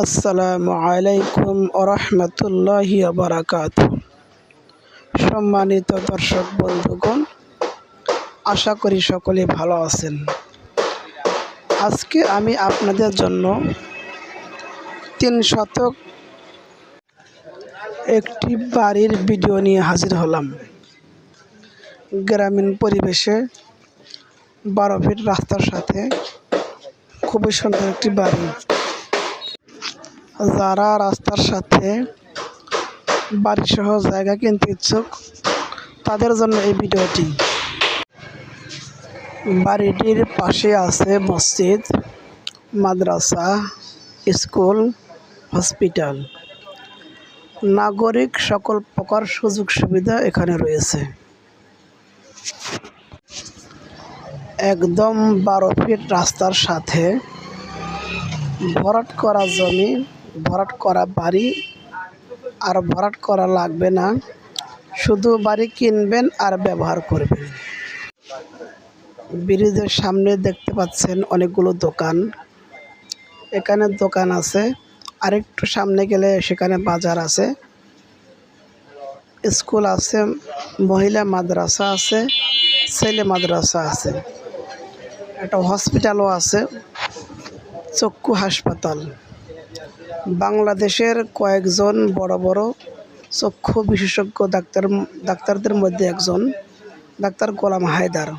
আসসালামু আলাইকুম আরহামতুল্লাহি বারাকাত সম্মানিত দর্শক বন্ধুগণ, আশা করি সকলে ভালো আছেন। আজকে আমি আপনাদের জন্য তিন শতক একটি বাড়ির ভিডিও নিয়ে হাজির হলাম। গ্রামীণ পরিবেশে বারো ফিট রাস্তার সাথে খুবই সুন্দর একটি বাড়ি। যারা রাস্তার সাথে বাড়িসহ জায়গা কিনতে ইচ্ছুক, তাদের জন্য এই ভিডিওটি। বাড়িটির পাশে আছে মসজিদ, মাদ্রাসা, স্কুল, হসপিটাল। নাগরিক সকল প্রকার সুযোগ সুবিধা এখানে রয়েছে। একদম বারো ফিট রাস্তার সাথে ভরাট করা জমি ভরাট করা বাড়ি আর ভরাট করা লাগবে না। শুধু বাড়ি কিনবেন আর ব্যবহার করবেন। ব্রিজের সামনে দেখতে পাচ্ছেন অনেকগুলো দোকান। এখানে দোকান আছে। আরেকটু সামনে গেলে সেখানে বাজার আছে। স্কুল আছে, মহিলা মাদ্রাসা আছে, ছেলে মাদ্রাসা আছে। একটা হসপিটালও আছে, চক্ষু হাসপাতাল। বাংলাদেশের কয়েকজন বড় বড় চক্ষু বিশেষজ্ঞ ডাক্তার, ডাক্তারদের মধ্যে একজন, ডাক্তার গোলাম হায়দার।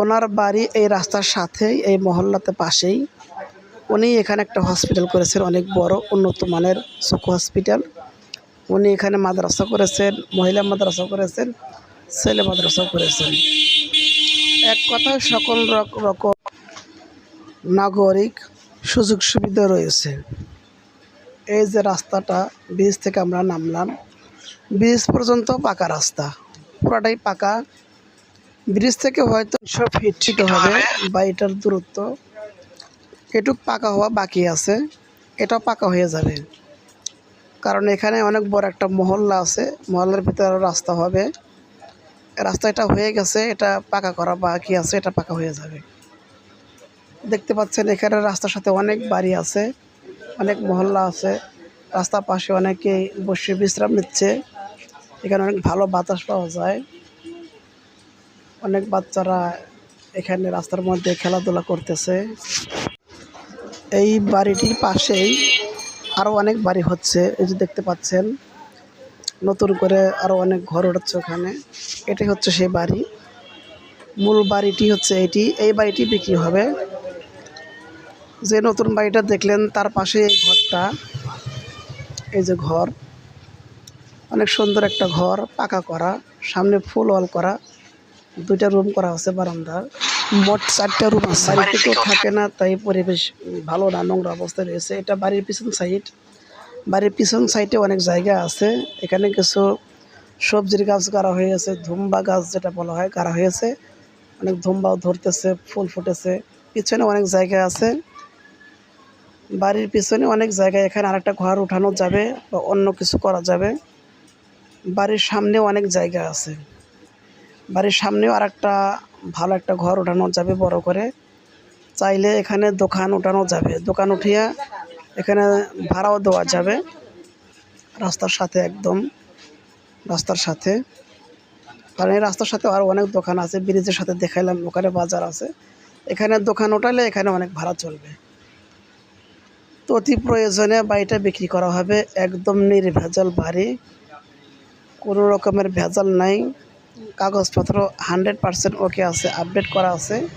ওনার বাড়ি এই রাস্তার সাথেই, এই মহল্লাতে পাশেই। উনি এখানে একটা হসপিটাল করেছেন, অনেক বড়, উন্নত মানের চক্ষু হসপিটাল উনি এখানে মাদ্রাসা করেছেন, মহিলা মাদ্রাসা করেছেন, ছেলে মাদ্রাসা করেছেন। এক কথায় সকল রকম নাগরিক সুযোগ সুবিধা রয়েছে। এই যে রাস্তাটা, ব্রিজ থেকে আমরা নামলাম। ব্রিজ পর্যন্ত পাকা রাস্তা। পুরাটাই পাকা। ব্রিজ থেকে হয়তো সব ফিট হবে বা এটার দূরত্ব। এটুক পাকা হওয়া বাকি আছে। এটাও পাকা হয়ে যাবে। কারণ এখানে অনেক বড় একটা মহল্লা আছে। মহল্লার ভিতরে রাস্তা হবে। রাস্তা এটা হয়ে গেছে, এটা পাকা করা বাকি আছে, এটা পাকা হয়ে যাবে। দেখতে পাচ্ছেন, এখানে রাস্তার সাথে অনেক বাড়ি আছে, অনেক মহল্লা আছে। রাস্তার পাশে অনেকেই বসে বিশ্রাম নিচ্ছে। এখানে অনেক ভালো বাতাস পাওয়া যায়। অনেক বাচ্চারা এখানে রাস্তার মধ্যে খেলাধুলা করতেছে। এই বাড়িটির পাশেই আরও অনেক বাড়ি হচ্ছে, এই যে দেখতে পাচ্ছেন। নতুন করে আরও অনেক ঘর উঠছে ওখানে। এটাই হচ্ছে সেই বাড়ি। মূল বাড়িটি হচ্ছে এটি। এই বাড়িটি বিক্রি হবে। যে নতুন বাড়িটা দেখলেন তার পাশে এই ঘরটা। এই যে ঘর অনেক সুন্দর একটা ঘর পাকা করা সামনে ফুল ওয়াল করা দুইটা রুম করা আছে বারান্দার মোট চারটা রুম আছে। বাড়িতে কেউ থাকে না তাই পরিবেশ ভালো না নোংরা অবস্থায় রয়েছে। এটা বাড়ির পিছন সাইড বাড়ির পিছন সাইডে অনেক জায়গা আছে। এখানে কিছু সবজির গাছ গাড়া হয়ে হয়েছে ধুম্বা গাছ যেটা বলা হয় গাড়া হয়েছে। অনেক ধুম্বাও ধরতেছে ফুল ফুটেছে। পিছনে অনেক জায়গা আছে। বাড়ির পিছনে অনেক জায়গায় এখানে আরেকটা ঘর উঠানো যাবে বা অন্য কিছু করা যাবে। বাড়ির সামনেও অনেক জায়গা আছে। বাড়ির সামনেও আর একটা ভালো একটা ঘর উঠানো যাবে বড় করে। চাইলে এখানে দোকান উঠানো যাবে। দোকান উঠিয়া এখানে ভাড়াও দেওয়া যাবে। রাস্তার সাথে একদম। রাস্তার সাথে। কারণ এই রাস্তার সাথে আরও অনেক দোকান আছে। ব্রিজের সাথে দেখাইলাম, ওখানে বাজার আছে। এখানে দোকান উঠালে এখানে অনেক ভাড়া চলবে। তো অতি প্রয়োজনে বাড়িটা বিক্রি করা হবে। একদম নির্ভেজাল বাড়ি। কোনো রকমের ভেজাল নাই। কাগজপত্র হান্ড্রেড পারসেন্ট ওকে আছে, আপডেট করা আছে।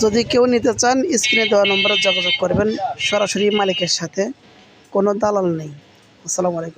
যদি কেউ নিতে চান, স্ক্রিনে দেওয়া নম্বরে যোগাযোগ করবেন। সরাসরি মালিকের সাথে। কোনো দালাল নেই। আসসালামু আলাইকুম।